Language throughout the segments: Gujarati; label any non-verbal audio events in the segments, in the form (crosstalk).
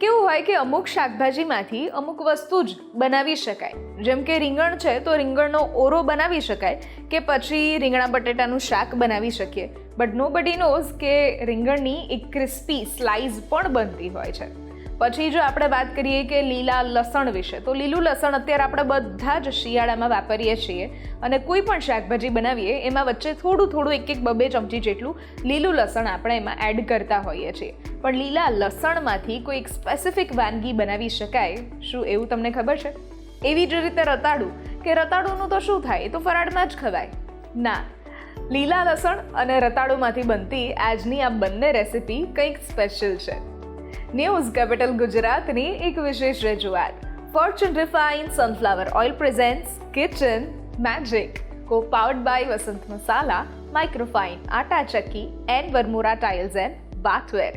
કેવું હોય કે અમુક શાકભાજીમાંથી અમુક વસ્તુ જ બનાવી શકાય. જેમ કે રીંગણ છે, તો રીંગણનો ઓરો બનાવી શકાય કે પછી રીંગણા બટેટાનું શાક બનાવી શકીએ. બટ નો બડી નોઝ કે રીંગણની એક ક્રિસ્પી સ્લાઇઝ પણ બનતી હોય છે. પછી જો આપણે વાત કરીએ કે લીલા લસણ વિશે, તો લીલું લસણ અત્યારે આપણે બધા જ શિયાળામાં વાપરીએ છીએ અને કોઈ પણ શાકભાજી બનાવીએ, એમાં વચ્ચે થોડું થોડું એક એક બબે ચમચી જેટલું લીલું લસણ આપણે એમાં એડ કરતા હોઈએ છીએ. પણ લીલા લસણમાંથી કોઈ એક સ્પેસિફિક વાનગી બનાવી શકાય? શું એવું તમને ખબર છે? એવી જ રીતે રતાડું કે રતાડુંનું તો શું થાય? એ તો ફરાળમાં જ ખવાય. ના. લીલા લસણ અને રતાળુમાંથી બનતી આજની આ બંને રેસિપી કંઈક સ્પેશિયલ છે. ન્યૂઝ કેપિટલ ગુજરાતની એક વિશેષ રજૂઆત Fortune refine sunflower oil presents kitchen magic co powered by Vasant Masala microfine atta chakki and Varmora tiles and bathware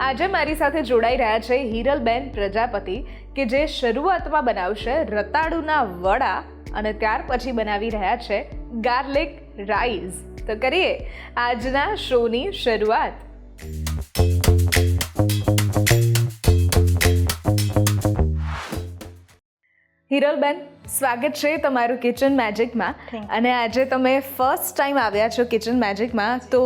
આજે મારી સાથે જોડાઈ રહ્યા છે હિરલબેન પ્રજાપતિ કે જે શરૂઆતમાં બનાવશે રતાળુના વડા અને ત્યાર પછી બનાવી રહ્યા છે ગાર્લિક રાઈસ તો કરીએ આજના શોની શરૂઆત હિરલબેન સ્વાગત છે તમારું કિચન મેજિકમાં અને આજે તમે ફર્સ્ટ ટાઈમ આવ્યા છો કિચન મેજિકમાં તો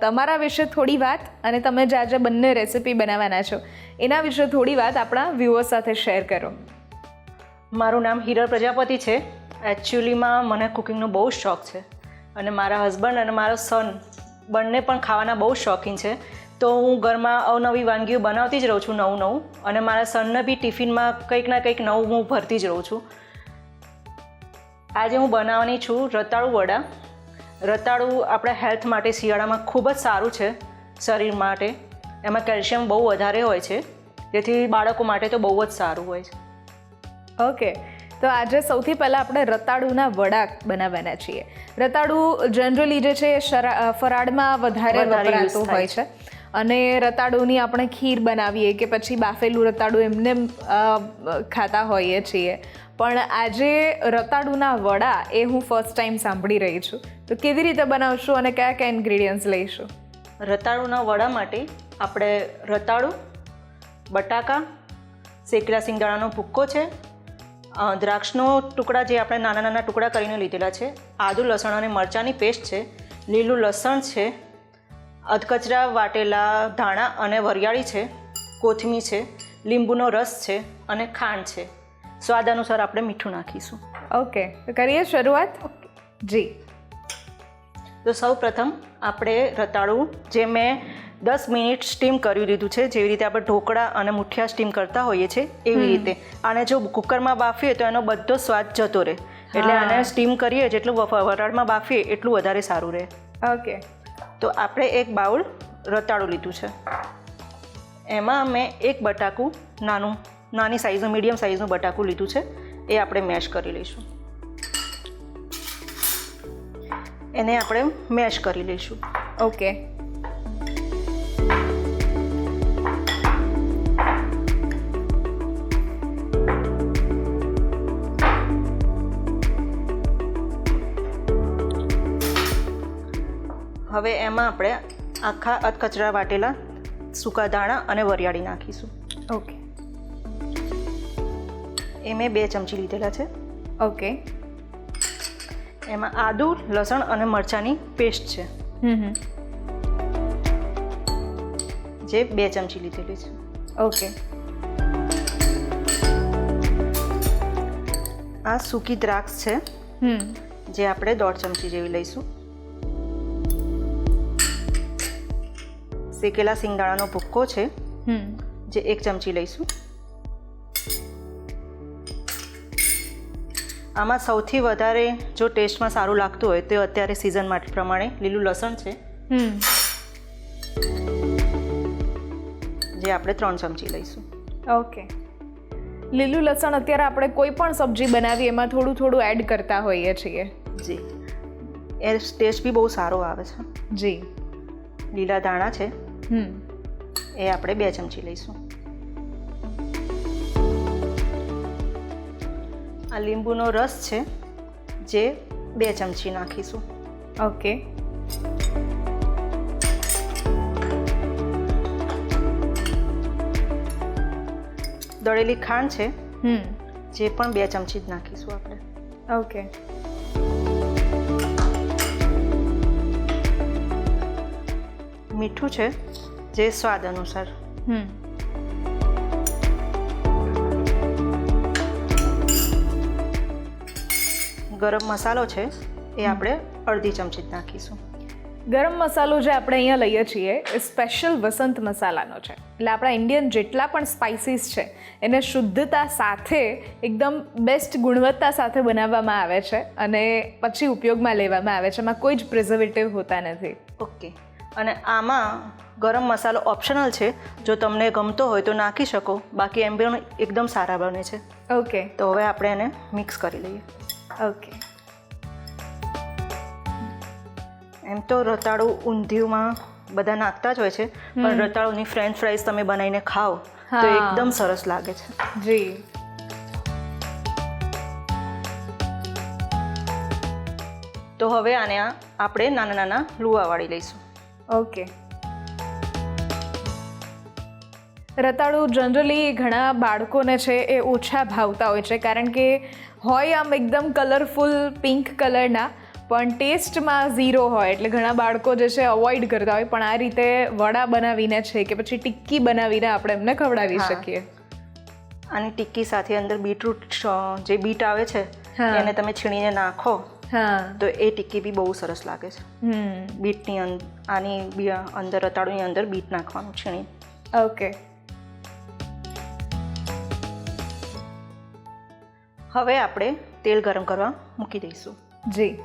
તમારા વિશે થોડી વાત અને તમે જે આજે બંને રેસિપી બનાવવાના છો એના વિશે થોડી વાત આપણા વ્યૂઅર્સ સાથે શેર કરો. મારું નામ હિરલ પ્રજાપતિ છે. એકચ્યુઅલીમાં મને કુકિંગનો બહુ જ શોખ છે. અને મારા હસબન્ડ અને મારો સન બંને પણ ખાવાના બહુ જ શોખીન છે. તો હું ઘરમાં અવનવી વાનગીઓ બનાવતી જ રહું છું નવું નવું અને મારા સનને બી ટિફિનમાં કંઈક ના કંઈક નવું હું ભરતી જ રહું છું. આજે હું બનાવવાની છું રતાળુ વડા. રતાળુ આપણા હેલ્થ માટે શિયાળામાં ખૂબ જ સારું છે શરીર માટે. એમાં કેલ્શિયમ બહુ વધારે હોય છે જેથી બાળકો માટે તો બહુ જ સારું હોય છે. ઓકે તો આજે સૌથી પહેલાં આપણે રતાળુના વડા બનાવવાના છીએ. રતાળુ જનરલી જે છે ફરાળમાં વધારે વધારે વપરાતું હોય છે. અને રતાળુની આપણે ખીર બનાવીએ કે પછી બાફેલું રતાળું એમને ખાતા હોઈએ છીએ. પણ આજે રતાળુના વડા એ હું ફર્સ્ટ ટાઈમ સાંભળી રહી છું. તો કેવી રીતે બનાવશું અને કયા કયા ઇન્ગ્રીડિયન્ટ્સ લઈશું? રતાળુના વડા માટે આપણે રતાળું બટાકા, શેકેલા સિંગદાણાનો ભૂક્કો છે દ્રાક્ષનો ટુકડા જે આપણે નાના નાના ટુકડા કરીને લીધેલા છે, આદુ, લસણ અને મરચાંની પેસ્ટ છે, લીલું લસણ છે અધકચરા વાટેલા ધાણા અને વરિયાળી છે કોથમી છે લીંબુનો રસ છે અને ખાંડ છે. સ્વાદ અનુસાર આપણે મીઠું નાખીશું. ઓકે તો કરીએ શરૂઆત? જી. તો સૌ પ્રથમ આપણે રતાળું જે મેં દસ મિનિટ સ્ટીમ કરી દીધું છે જેવી રીતે આપણે ઢોકળા અને મુઠિયા સ્ટીમ કરતા હોઈએ છીએ એવી રીતે. આને જો કુકરમાં બાફીએ તો એનો બધો સ્વાદ જતો રહે. એટલે આને સ્ટીમ કરીએ જેટલું વરાળમાં બાફીએ એટલું વધારે સારું રહે. ઓકે. તો આપણે એક બાઉલ રતાળું લીધું છે. એમાં મેં એક બટાકું નાનું, નાની સાઇઝનું મીડિયમ સાઇઝનું બટાકું લીધું છે. એ આપણે મેશ કરી લઈશું. એને આપણે મેશ કરી લઈશું. ઓકે હવે એમાં આપણે આખા અધકચરા વાટેલા સૂકા દાણા અને વરિયાળી નાખીશું. ઓકે. એ મેં બે ચમચી લીધેલા છે. ઓકે. એમાં આદુ લસણ અને મરચાંની પેસ્ટ છે. જે બે ચમચી લીધેલી છે. ઓકે. આ સૂકી દ્રાક્ષ છે. હમ. જે આપણે દોઢ ચમચી જેવી લઈશું. શેકેલા સિંગદાણાનો ભૂક્કો છે હમ. જે એક ચમચી લઈશું. આમાં સૌથી વધારે જો ટેસ્ટમાં સારું લાગતું હોય તો અત્યારે સિઝન માટે પ્રમાણે લીલું લસણ છે. હમ. જે આપણે ત્રણ ચમચી લઈશું. ઓકે. લીલું લસણ અત્યારે આપણે કોઈ પણ સબ્જી બનાવીએ એમાં થોડું થોડું એડ કરતા હોઈએ છીએ. જી. એ ટેસ્ટ બી બહુ સારો આવે છે. જી. લીલા દાણા છે. હમ. એ આપણે બે ચમચી લઈશું. આ લીંબુનો રસ છે જે બે ચમચી નાખીશું. ઓકે. દળેલી ખાંડ છે હમ. જે પણ બે ચમચી જ નાખીશું આપણે. ઓકે. મીઠું છે જે સ્વાદ અનુસાર. હમ. ગરમ મસાલો છે એ આપણે અડધી ચમચી જ નાખીશું. ગરમ મસાલો જે આપણે અહીંયા લઈએ છીએ એ સ્પેશિયલ વસંત મસાલાનો છે. એટલે આપણા ઇન્ડિયન જેટલા પણ સ્પાઇસીસ છે એને શુદ્ધતા સાથે એકદમ બેસ્ટ ગુણવત્તા સાથે બનાવવામાં આવે છે અને પછી ઉપયોગમાં લેવામાં આવે છે. એમાં કોઈ જ પ્રિઝર્વેટિવ હોતા નથી. ઓકે અને આમાં ગરમ મસાલો ઓપ્શનલ છે. જો તમને ગમતો હોય તો નાખી શકો. બાકી એમ પણ એકદમ સારા બને છે. ઓકે તો હવે આપણે એને મિક્સ કરી લઈએ. ઓકે એમ તો રતાળું ઊંધિયુંમાં બધા નાખતા જ હોય છે. પણ રતાળુની ફ્રેન્ચ ફ્રાઈઝ તમે બનાવીને ખાઓ તો એકદમ સરસ લાગે છે. જી. તો હવે આને આપણે નાના નાના લુવા વાળી લઈશું. ઓકે રતાળું જનરલી ઘણા બાળકોને છે એ ઓછા ભાવતા હોય છે કારણ કે હોય આમ એકદમ કલરફુલ પિંક કલરના પણ ટેસ્ટમાં ઝીરો હોય. એટલે ઘણા બાળકો જે છે અવોઇડ કરતા હોય પણ આ રીતે વડા બનાવીને છે કે પછી ટિક્કી બનાવીને આપણે એમને ખવડાવી શકીએ. અને ટિક્કી સાથે અંદર બીટરૂટ જે બીટ આવે છે. એને તમે છીણીને નાખો. તો એ ટિક્કી બી બહુ સરસ લાગે છે. હમ. બીટની આની બી અંદર રતાળુની અંદર બીટ નાખવાનું છીણી. ઓકે. હવે આપણે તેલ ગરમ કરવા મૂકી દઈશું. જી.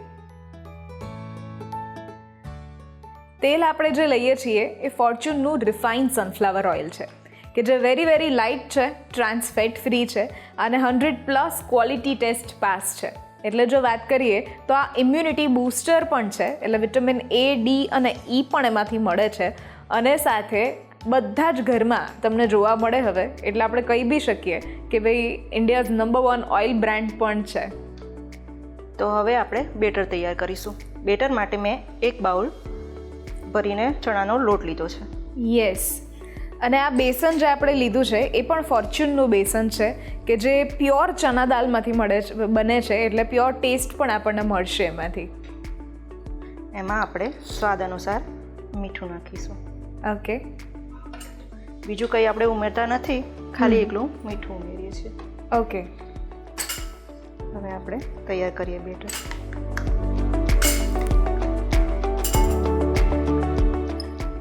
તેલ આપણે જે લઈએ છીએ એ ફોર્ચ્યુનનું રિફાઇન્ડ સનફ્લાવર ઓઇલ છે કે જે વેરી વેરી લાઇટ છે ટ્રાન્સફેટ ફ્રી છે અને hundred plus quality test pass છે. એટલે જો વાત કરીએ તો આ ઇમ્યુનિટી બૂસ્ટર પણ છે એટલે વિટામિન એ ડી અને ઈ પણ એમાંથી મળે છે. અને સાથે બધા જ ઘરમાં તમને જોવા મળે હવે એટલે આપણે કહી બી શકીએ કે ભાઈ India's number one oil brand પણ છે. તો હવે આપણે બેટર તૈયાર કરીશું. બેટર માટે મેં એક બાઉલ ભરીને ચણાનો લોટ લીધો છે. યસ અને આ બેસન જે આપણે લીધું છે એ પણ ફોર્ચ્યુનનું બેસન છે કે જે પ્યોર ચણા દાલમાંથી મળે છે બને છે એટલે પ્યોર ટેસ્ટ પણ આપણને મળશે એમાંથી. એમાં આપણે સ્વાદ અનુસાર મીઠું નાખીશું. ઓકે. બીજું કંઈ આપણે ઉમેરતા નથી ખાલી એકલું મીઠું ઉમેરીએ છીએ. ઓકે. હવે આપણે તૈયાર કરીએ બેટર.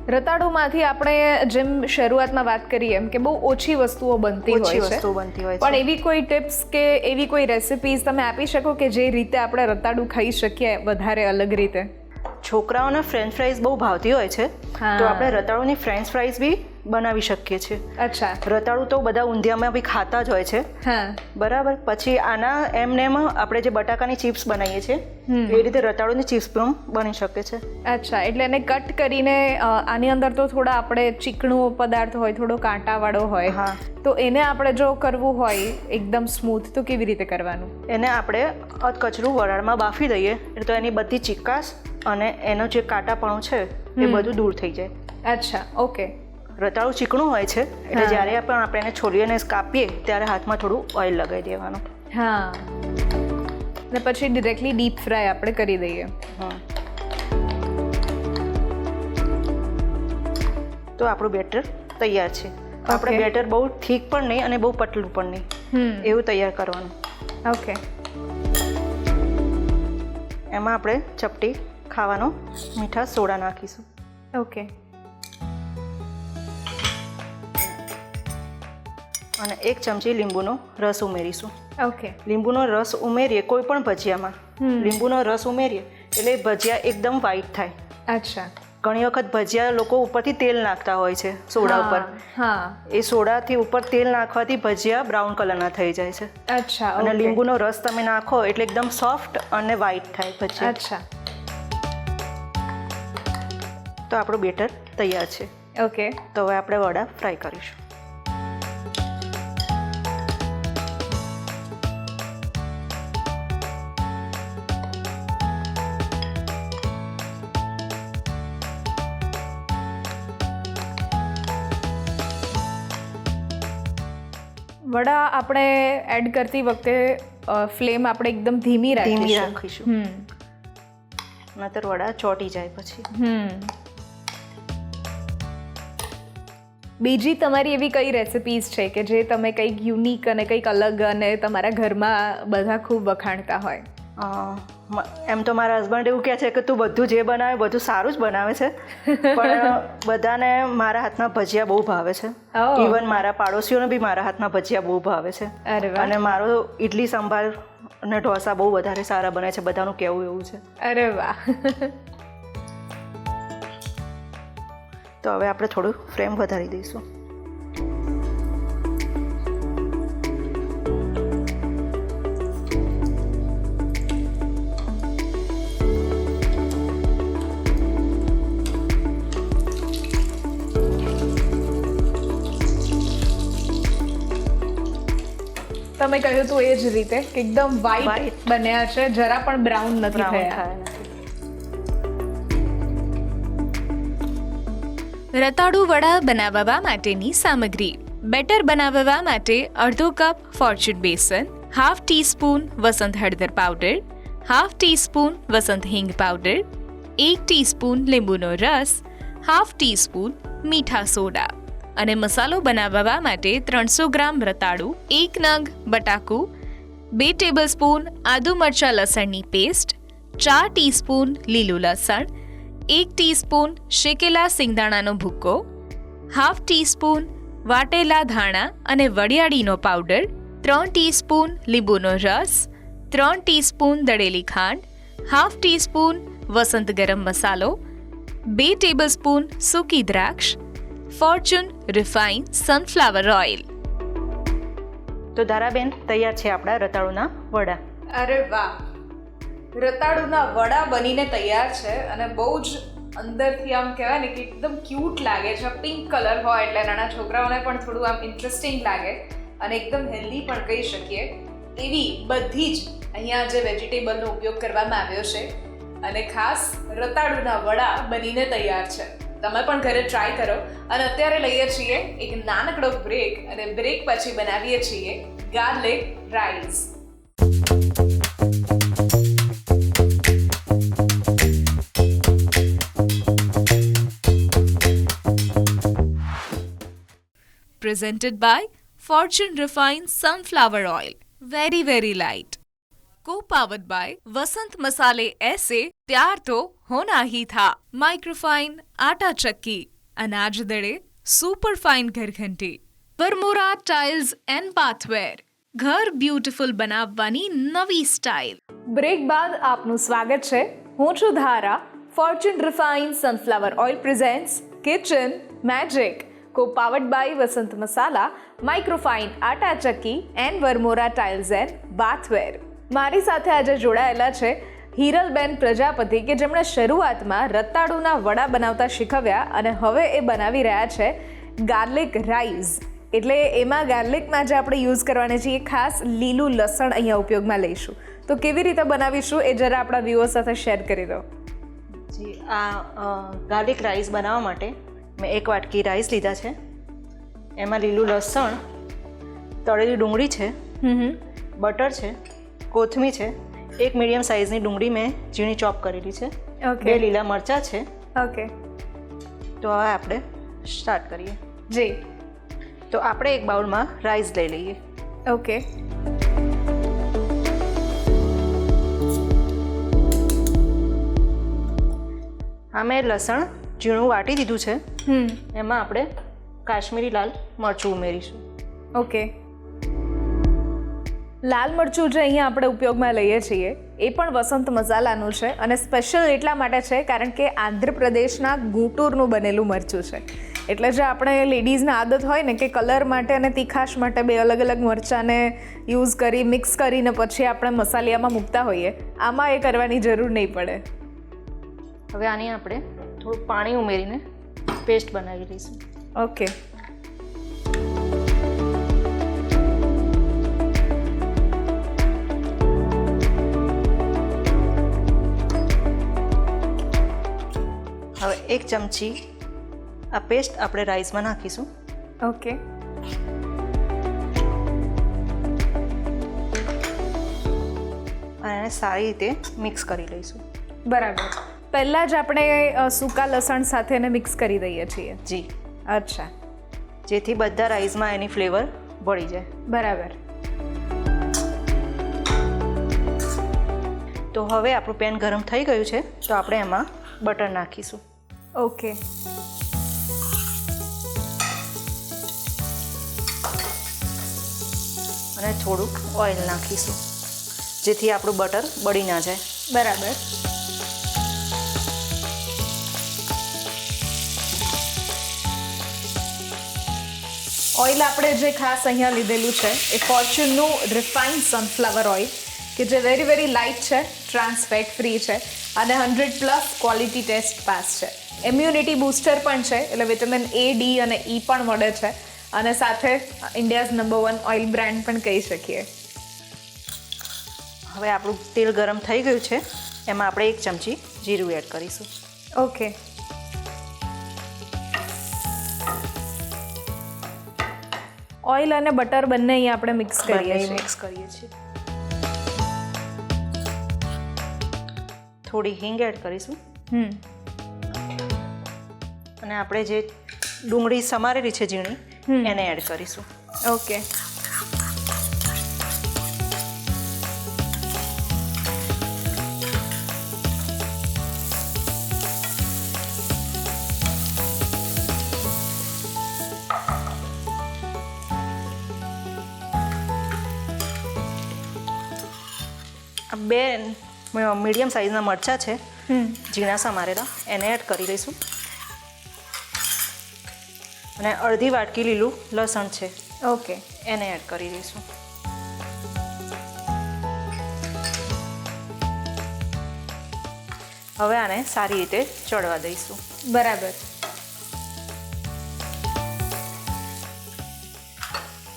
રતાળુમાંથી આપણે જેમ શરૂઆતમાં વાત કરી એમ કે બહુ ઓછી વસ્તુઓ બનતી હોય છે. વસ્તુ બનતી હોય પણ એવી કોઈ ટિપ્સ કે એવી કોઈ રેસિપીઝ તમે આપી શકો કે જે રીતે આપણે રતાળું ખાઈ શકીએ વધારે અલગ રીતે? છોકરાઓને ફ્રેન્ચ ફ્રાઈઝ બહુ ભાવતી હોય છે. તો આપણે રતાળુની ફ્રેન્ચ ફ્રાઈઝ બી બનાવી શકીએ છીએ. અચ્છા. રતાળું તો બધા ઊંધિયામાં બી ખાતા જ હોય છે. હા. બરાબર. પછી આના એમને એમ આપણે જે બટાકાની ચિપ્સ બનાવીએ છીએ એ રીતે રતાળુની ચિપ્સ પણ બની શકે છે. અચ્છા. એટલે એને કટ કરીને આની અંદર તો થોડા આપણે ચીકણું પદાર્થ હોય થોડો કાંટાવાળો હોય હા. તો એને આપણે જો કરવું હોય એકદમ સ્મૂથ તો કેવી રીતે કરવાનું? એને આપણે અધકચરું વરાળમાં બાફી દઈએ એટલે તો એની બધી ચિકાસ અને એનો જે કાંટાપણું છે એ બધું દૂર થઈ જાય. અચ્છા. ઓકે. રતાળું ચીકણું હોય છે એટલે જ્યારે પણ આપણે એને છોલીને કાપીએ ત્યારે હાથમાં થોડું ઓઇલ લગાવી દેવાનું. હા. ને પછી ડિરેક્ટલી ડીપ ફ્રાય આપણે કરી દઈએ. હમ. તો આપણું બેટર તૈયાર છે. આપણે બેટર બહુ ઠીક પણ નહીં અને બહુ પતલું પણ નહીં. એવું તૈયાર કરવાનું. ઓકે એમાં આપણે ચપટી ખાવાનો મીઠા સોડા નાખીશું. ઓકે અને એક ચમચી લીંબુનો રસ ઉમેરીશું. ઓકે લીંબુનો રસ ઉમેરીએ કોઈ પણ ભજીયામાં. લીંબુનો રસ ઉમેરીએ એટલે ભજીયા એકદમ વ્હાઈટ થાય. અચ્છા. ઘણી વખત ભજીયા લોકો ઉપરથી તેલ નાખતા હોય છે સોડા ઉપર. હા. એ સોડાથી ઉપર તેલ નાખવાથી ભજીયા બ્રાઉન કલરના થઈ જાય છે. અચ્છા અને લીંબુનો રસ તમે નાખો એટલે એકદમ સોફ્ટ અને વ્હાઈટ થાય ભજીયા. અચ્છા. તો આપણું બેટર તૈયાર છે. ઓકે તો હવે આપણે વડા ફ્રાય કરીશું. વડા આપણે એડ કરતી વખતે ફ્લેમ આપણે એકદમ ધીમી ધીમી રાખીશું. નતર વડા ચોટી જાય પછી. હમ. બીજી તમારી એવી કઈ રેસિપીઝ છે કે જે તમે કંઈક યુનિક અને કંઈક અલગ અને તમારા ઘરમાં બધા ખૂબ વખાણતા હોય? એમ તો મારા હસબન્ડ એવું કહે છે કે તું બધું જે બનાવે બધું સારું જ બનાવે છે. (laughs) પણ બધાને મારા હાથના ભજીયા બહુ ભાવે છે. ઇવન મારા પાડોશીઓને બી મારા હાથના ભજીયા બહુ ભાવે છે. અને મારો ઇડલી સંભાર અને ઢોસા બહુ વધારે સારા બને છે બધાનું કહેવું એવું છે. અરે વાહ. તો હવે આપણે થોડું ફ્રેમ વધારી દઈશું. તમે કહ્યું હતું એ જ રીતે કે એકદમ વ્હાઈટ બન્યા છે જરા પણ બ્રાઉન નથી થયા. રતાળુ વડા બનાવવા માટેની સામગ્રી. બેટર બનાવવા માટે અડધો cup Fortune besan half teaspoon Vasant હળદર પાવડર હાફ ટીસ્પૂન વસંત હિંગ પાવડર એક ટીસ્પૂન લીંબુનો રસ હાફ ટીસ્પૂન મીઠા સોડા. અને મસાલો બનાવવા માટે ત્રણસો ગ્રામ રતાળુ, એક નંગ બટાકું, બે ટેબલસ્પૂન આદુ મરચાં લસણની પેસ્ટ ચાર ટીસ્પૂન લીલું લસણ, એક ટીસ્પૂન શેકેલા સિંગદાણાનો ભૂક્કો હાફ ટીસ્પૂન વાટેલા ધાણા અને વડિયાળીનો પાવડર ત્રણ ટીસ્પૂન લીંબુનો રસ, ત્રણ ટીસ્પૂન દળેલી ખાંડ હાફ ટીસ્પૂન વસંત ગરમ મસાલો, બે ટેબલસ્પૂન સૂકી દ્રાક્ષ ફોર્ચ્યુન રિફાઇન સનફ્લાવર ઓઇલ. તો ધારાબેન તૈયાર છે આપણા રતાળુના વડા. અરે વાહ. રતાળુના વડા બનીને તૈયાર છે અને બહુ જ અંદરથી આમ કહેવાય ને કે એકદમ ક્યુટ લાગે છે. પિંક કલર હોય એટલે નાના છોકરાઓને પણ થોડું આમ ઇન્ટરેસ્ટિંગ લાગે અને એકદમ હેલ્ધી પણ કહી શકીએ. એવી બધી જ અહીંયા જે વેજીટેબલનો ઉપયોગ કરવામાં આવ્યો છે અને ખાસ રતાળુના વડા બનીને તૈયાર છે. તમે પણ ઘરે ટ્રાય કરો અને અત્યારે લઈએ છીએ એક નાનકડો બ્રેક અને બ્રેક પછી બનાવીએ છીએ garlic rice presented by Fortune Refined Sunflower Oil. Very, very light. Co-powered by Vasant Masale ऐसे प्यार तो होना ही था माइक्रोफाइन આટા ચક્કી અનાજ દળે સુપર ફાઇન ઘરઘંટી વરમોરા ટાઇલ્સ એન્ડ પાથવેર ઘર બ્યુટીફુલ બનાવવાની નવી સ્ટાઇલ બ્રેક બાદ આપનું સ્વાગત છે હું છું Dhara Fortune refine sunflower oil presents kitchen magic co powered by Vasant Masala microfine atta chakki and Varmora tiles and bathware મારી સાથે આજે જોડાયેલા છે હિરલબેન પ્રજાપતિ કે જેમણે શરૂઆતમાં રતાળુના વડા બનાવતા શીખવ્યા અને હવે એ બનાવી રહ્યા છે ગાર્લિક રાઈસ. એટલે એમાં ગાર્લિકમાં જે આપણે યુઝ કરવાના છીએ ખાસ લીલું લસણ અહીંયા ઉપયોગમાં લઈશું. તો કેવી રીતે બનાવીશું એ જરા આપણા વ્યૂઓ સાથે શેર કરી દો. જી આ ગાર્લિક રાઈસ બનાવવા માટે મેં એક વાટકી રાઈસ લીધા છે. એમાં લીલું લસણ તળેલી ડુંગળી છે બટર છે કોથમી છે એક મીડિયમ સાઇઝની ડુંગળી મેં ઝીણી ચોપ કરેલી છે. ઓકે બે લીલા મરચાં છે. ઓકે તો હવે આપણે સ્ટાર્ટ કરીએ. જી. તો આપણે એક બાઉલમાં રાઈસ લઈ લઈએ. ઓકે હા મેં લસણ ઝીણું વાટી દીધું છે. એમાં આપણે કાશ્મીરી લાલ મરચું ઉમેરીશું. ઓકે લાલ મરચું જે અહીંયા આપણે ઉપયોગમાં લઈએ છીએ એ પણ વસંત મસાલાનું છે અને સ્પેશિયલ એટલા માટે છે કારણ કે આંધ્રપ્રદેશના ગુંટૂરનું બનેલું મરચું છે. એટલે જે આપણે લેડીઝને આદત હોય ને કે કલર માટે અને તીખાશ માટે બે અલગ અલગ મરચાંને યુઝ કરી મિક્સ કરીને પછી આપણે મસાલિયામાં મૂકતા હોઈએ આમાં એ કરવાની જરૂર નહીં પડે. હવે આની આપણે થોડું પાણી ઉમેરીને પેસ્ટ બનાવી લઈશું. ઓકે એક ચમચી આ પેસ્ટ આપણે રાઈસમાં નાખીશું. ઓકે અને એને સારી રીતે મિક્સ કરી લઈશું. બરાબર. પહેલાં જ આપણે સૂકા લસણ સાથે એને મિક્સ કરી દઈએ છીએ. જી. અચ્છા. જેથી બધા રાઈસમાં એની ફ્લેવર ભળી જાય. બરાબર. તો હવે આપણું પેન ગરમ થઈ ગયું છે તો આપણે એમાં બટર નાખીશું. ઓકે અને થોડુંક ઓઇલ નાખીશું જેથી આપણું બટર બળી ના જાય. બરાબર. ઓઇલ આપણે જે ખાસ અહીંયા લીધેલું છે એ ફોર્ચ્યુનનું રિફાઇન્ડ સનફ્લાવર ઓઇલ કે જે વેરી વેરી લાઇટ છે ટ્રાન્સફેટ ફ્રી છે અને hundred plus quality test pass છે. ઇમ્યુનિટી બૂસ્ટર પણ છે એટલે વિટામિન એ ડી અને ઈ પણ મળે છે. અને સાથે India's number one oil brand પણ કહી શકીએ. હવે આપણું તેલ ગરમ થઈ ગયું છે એમાં આપણે એક ચમચી જીરું એડ કરીશું. ઓકે ઓઇલ અને બટર બંને અહીંયા આપણે મિક્સ કરીએ છીએ. મિક્સ કરીએ છીએ. થોડી હિંગ એડ કરીશું. હમ. અને આપણે જે ડુંગળી સમારેલી છે ઝીણી એને એડ કરીશું. ઓકે. બે મીડિયમ સાઇઝના મરચાં છે ઝીણા સમારેલા એને એડ કરી લઈશું અને અડધી વાટકી લીલું લસણ છે. ઓકે. એને એડ કરી દઈશું. હવે આને સારી રીતે ચડવા દઈશું. બરાબર.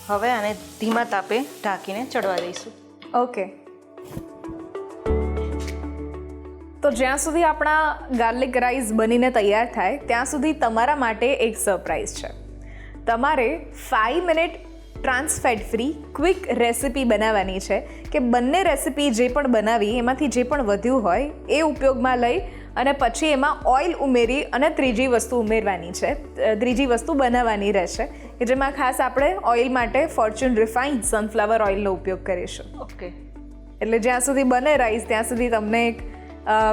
હવે આને ધીમા તાપે ઢાંકીને ચડવા દઈશું. ઓકે. તો જ્યાં સુધી આપણા ગાર્લિક રાઈસ બનીને તૈયાર થાય ત્યાં સુધી તમારા માટે એક સરપ્રાઈઝ છે. તમારે five minute trans fat free quick recipe બનાવવાની છે કે બંને રેસિપી જે પણ બનાવી એમાંથી જે પણ વધ્યું હોય એ ઉપયોગમાં લઈ અને પછી એમાં ઓઇલ ઉમેરી અને ત્રીજી વસ્તુ ઉમેરવાની છે. ત્રીજી વસ્તુ બનાવવાની રહેશે કે જેમાં ખાસ આપણે ઓઇલ માટે ફોર્ચ્યુન રિફાઇન્ડ સનફ્લાવર ઓઇલનો ઉપયોગ કરીશું. ઓકે એટલે જ્યાં સુધી બને રાઈસ ત્યાં સુધી તમને એક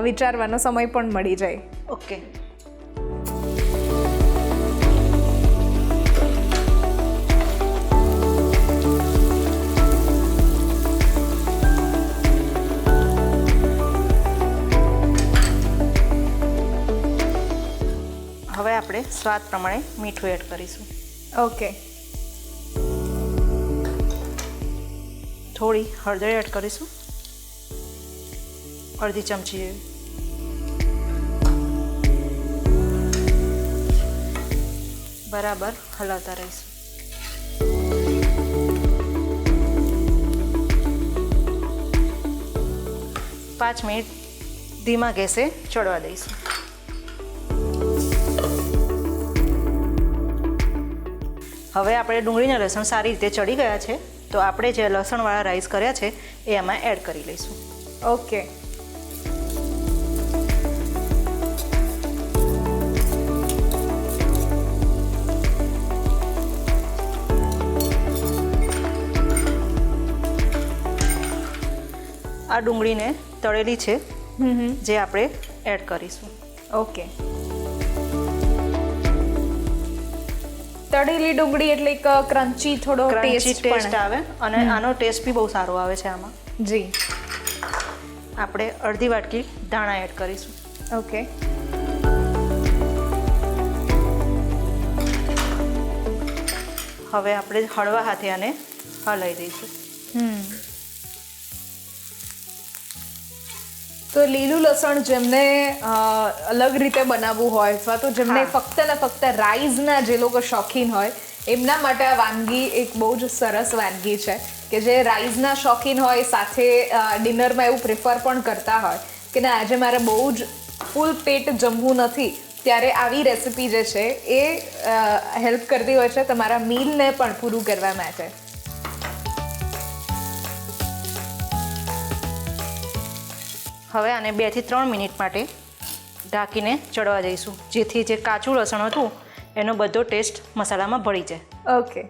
વિચારવાનો સમય પણ મળી જાય. ઓકે. હવે આપણે સ્વાદ પ્રમાણે મીઠું એડ કરીશું. ઓકે. થોડી હળદર એડ કરીશું. અડધી ચમચી જેવી બરાબર હલાવતા રહીશું પાંચ મિનિટ ધીમા ગેસે ચડવા દઈશું હવે આપણે ડુંગળીના લસણ સારી રીતે ચડી ગયા છે, તો આપણે જે લસણવાળા રાઈસ કર્યા છે, એ એમાં એડ કરી લઈશું. ઓકે આ ડુંગળીને તળેલી છે જે આપણે એડ કરીશું. ઓકે. તળેલી ડુંગળી એટલે એક ક્રન્ચી થોડો ક્રન્ચી ટેસ્ટ આવે અને આનો ટેસ્ટ બી બહુ સારો આવે છે આમાં. જી. આપણે અડધી વાટકી ધાણા એડ કરીશું. ઓકે. હવે આપણે હળવા હાથે આને હલાવી દઈશું. તો લીલું લસણ જેમને અલગ રીતે બનાવવું હોય અથવા તો જેમને. ફક્ત ને ફક્ત રાઈસના જે લોકો શોખીન હોય એમના માટે આ વાનગી એક બહુ જ સરસ વાનગી છે કે જે રાઈસના શોખીન હોય સાથે ડિનરમાં એવું પ્રિફર પણ કરતા હોય કે ના આજે મારે બહુ જ ફૂલ પેટ જમવું નથી ત્યારે આવી રેસિપી જે છે એ હેલ્પ કરતી હોય છે તમારા મીલને પણ પૂરું કરવા માટે હવે આને બેથી ત્રણ મિનિટ માટે ઢાંકીને ચડવા દઈશું. જેથી જે કાચું લસણ હતું એનો બધો ટેસ્ટ મસાલામાં ભળી જાય. ઓકે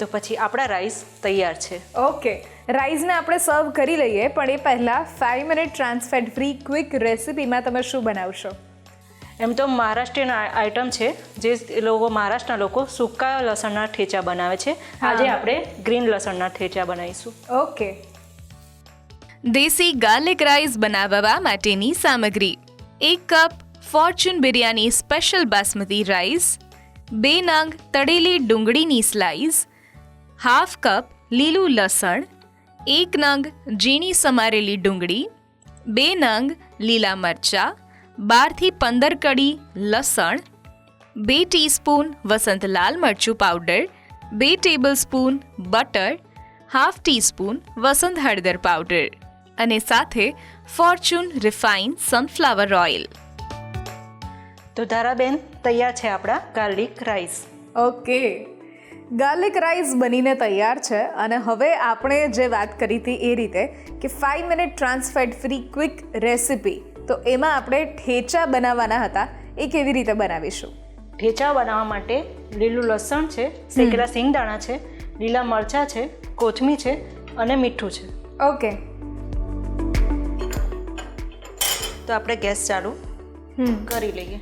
તો પછી આપણા રાઈસ તૈયાર છે. ઓકે રાઈસને આપણે સર્વ કરી લઈએ પણ એ પહેલાં five minute trans fat free quick રેસિપીમાં તમે શું બનાવશો? એમ તો મહારાષ્ટ્રીયન આઇટમ આઈટમ છે જે લોકો મહારાષ્ટ્રના લોકો સૂકા લસણના ઠેચા બનાવે છે. આજે આપણે ગ્રીન લસણના ઠેચા બનાવીશું. ઓકે દેશી ગાર્લિક રાઈસ બનાવવા માટેની સામગ્રી. એક cup Fortune biryani special basmati rice બે નંગ તળેલી ડુંગળીની સ્લાઈસ હાફ કપ લીલું લસણ, એક નંગ ઝીણી સમારેલી ડુંગળી, બે નંગ લીલા મરચાં, બારથી પંદર કડી લસણ, બે ટીસ્પૂન વસંત લાલ મરચું પાવડર બે tablespoon butter half teaspoon Vasant હળદર પાવડર અને સાથે ફોર્ચ્યુન રિફાઇન સનફ્લાવર ઓઇલ. તો ધારાબેન તૈયાર છે આપણા garlic rice. Okay. Garlic rice બનીને તૈયાર છે અને હવે આપણે જે વાત કરી હતી એ રીતે કે five minute trans fat free quick recipe તો એમાં આપણે ઠેચા બનાવવાના હતા. એ કેવી રીતે બનાવીશું? ઠેચા બનાવવા માટે લીલું લસણ છે શેકેલા સિંગદાણા છે લીલા મરચાં છે કોથમીર છે અને મીઠું છે. ઓકે. તો આપણે ગેસ ચાલુ હમ. કરી લઈએ.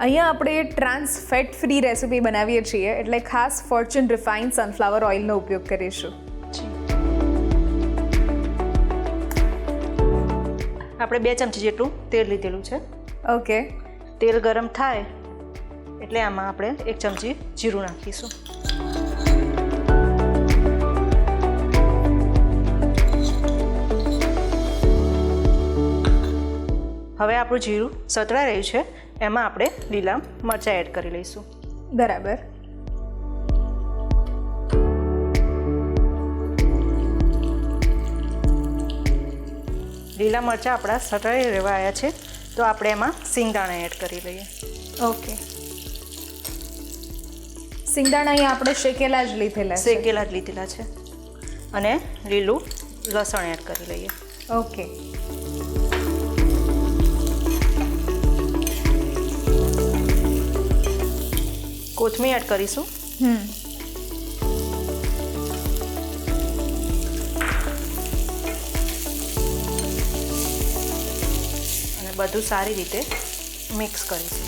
અહીંયા આપણે ટ્રાન્સ ફેટ ફ્રી રેસિપી બનાવીએ છીએ એટલે ખાસ ફોર્ચ્યુન રિફાઇન સનફ્લાવર ઓઇલનો ઉપયોગ કરીશું. આપણે બે ચમચી જેટલું તેલ લીધેલું છે. ઓકે તેલ ગરમ થાય એટલે આમાં આપણે એક ચમચી જીરું નાખીશું. હવે આપણું જીરું સતળાઈ રહ્યું છે. એમાં આપણે લીલા મરચાં એડ કરી લઈશું. બરાબર. લીલા મરચાં આપણા સતળાઈ રહેવા આવ્યા છે. તો આપણે એમાં સિંગદાણા એડ કરી લઈએ. ઓકે. સિંગદાણા અહીંયા આપણે શેકેલા જ લીધેલા શેકેલા જ લીધેલા છે. અને લીલું લસણ એડ કરી લઈએ. ઓકે. કોથમીર એડ કરીશું. હમ. અને બધું સારી રીતે મિક્સ કરીશું.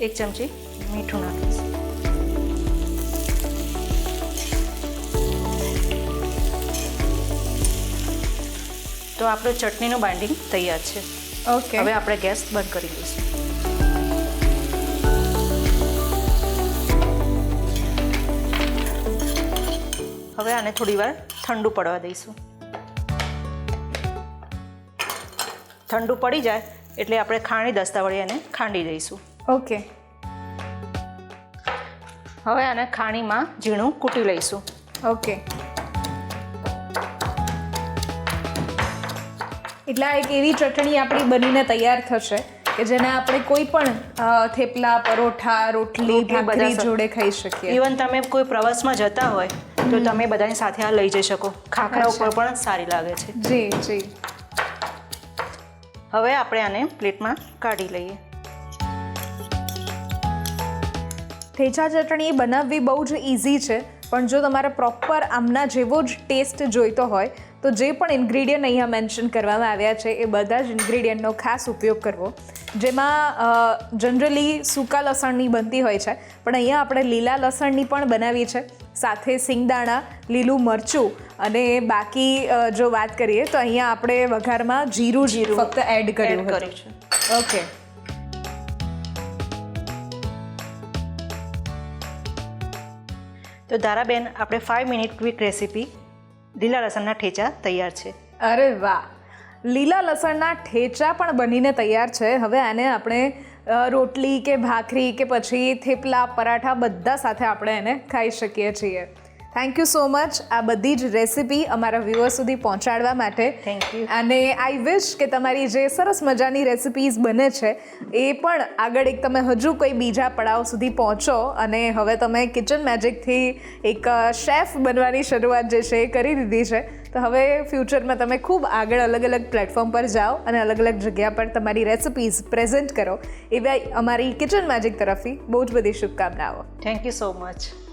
એક ચમચી મીઠું નાખીશું. તો આપણું ચટણીનું બાઇન્ડિંગ તૈયાર છે. ઓકે હવે આપણે ગેસ બંધ કરી દઈશું. હવે આને થોડી વાર ઠંડુ પડવા દઈશું. ઠંડુ પડી જાય એટલે આપણે ખાંડી દસ્તા વડે એને ખાંડી દઈશું. ઓકે હવે આને ખાણીમાં ઝીણું કૂટી લઈશું. ઓકે એટલે આ એક એવી ચટણી આપણી બનીને તૈયાર થશે કે જેને આપણે કોઈ પણ થેપલા પરોઠા રોટલી ભાખરી જોડે ખાઈ શકીએ. ઇવન તમે કોઈ પ્રવાસમાં જતા હોય તો તમે બધાની સાથે આ લઈ જઈ શકો. ખાખરા ઉપર પણ સારી લાગે છે. જી જી. હવે આપણે આને પ્લેટમાં કાઢી લઈએ. ઠેચા ચટણી બનાવવી બહુ જ ઇઝી છે પણ જો તમારે પ્રોપર આમના જેવો જ ટેસ્ટ જોઈતો હોય તો જે પણ ઇન્ગ્રીડિયન્ટ અહીંયા મેન્શન કરવામાં આવ્યા છે એ બધા જ ઇન્ગ્રીડિયન્ટનો ખાસ ઉપયોગ કરવો. જેમાં જનરલી સૂકા લસણની બનતી હોય છે પણ અહીંયા આપણે લીલા લસણની પણ બનાવી છે. સાથે સિંગદાણા લીલું મરચું અને બાકી જો વાત કરીએ તો અહીંયા આપણે વઘારમાં જીરું જીરું. ફક્ત એડ કર્યું કર્યું છે. ઓકે. તો ધારાબેન આપણે ફાઇવ મિનિટ ક્વિક રેસીપી લીલા લસણના ઠેચા તૈયાર છે. અરે વાહ. લીલા લસણના ઠેચા પણ બનીને તૈયાર છે. હવે આને આપણે રોટલી કે ભાખરી કે પછી થેપલા, પરાઠા બધા સાથે આપણે એને ખાઈ શકીએ છીએ. થેન્ક યુ સો મચ આ બધી જ રેસીપી અમારા વ્યુઅર સુધી પહોંચાડવા માટે. થેન્ક યુ અને આઈ વિશ કે તમારી જે સરસ મજાની રેસિપીઝ બને છે એ પણ આગળ એક તમે હજુ કોઈ બીજા પડાવ સુધી પહોંચો અને હવે તમે કિચન મેજિકથી એક શેફ બનવાની શરૂઆત જે છે એ કરી દીધી છે. તો હવે ફ્યુચરમાં તમે ખૂબ આગળ અલગ અલગ પ્લેટફોર્મ પર જાઓ અને અલગ અલગ જગ્યા પર તમારી રેસિપીઝ પ્રેઝન્ટ કરો. એવા અમારી કિચન મેજિક તરફથી બહુ જ બધી શુભકામનાઓ. થેન્ક યુ સો મચ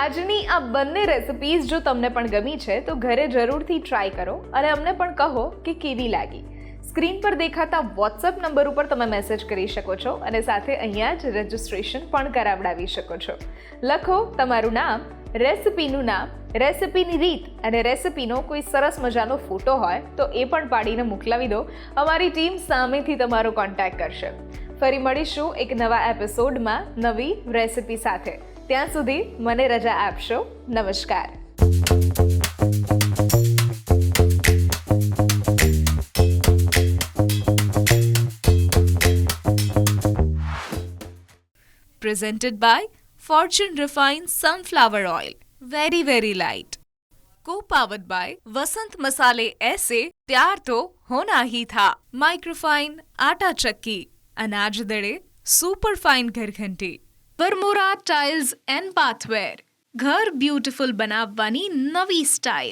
આજની આ બંને રેસિપીઝ જો તમને પણ ગમી છે, તો ઘરે જરૂરથી ટ્રાય કરો અને અમને પણ કહો કે કેવી લાગી. સ્ક્રીન પર દેખાતા વોટ્સઅપ નંબર ઉપર તમે મેસેજ કરી શકો છો અને સાથે અહીંયા જ રજિસ્ટ્રેશન પણ કરાવડાવી શકો છો. લખો તમારું નામ રેસિપીનું નામ રેસિપીની રીત અને રેસિપીનો કોઈ સરસ મજાનો ફોટો હોય, તો એ પણ પાડીને મોકલાવી દો. અમારી ટીમ સામેથી તમારો કોન્ટેક્ટ કરશે. ફરી મળીશું એક નવા એપિસોડમાં નવી રેસિપી સાથે. ત્યાં સુધી મને રજા આપશો નમસ્કાર presented by Fortune Refined Sunflower Oil. Very, very light. Co-powered by Vasant Masale ऐसे प्यार तो होना ही था माइक्रोफाइन आटा चक्की अनाज दड़े सुपर फाइन घर घंटी વરમોરા ટાઇલ્સ એન્ડ પાથવેર ઘર બ્યુટીફુલ બનાવવાની નવી સ્ટાઇલ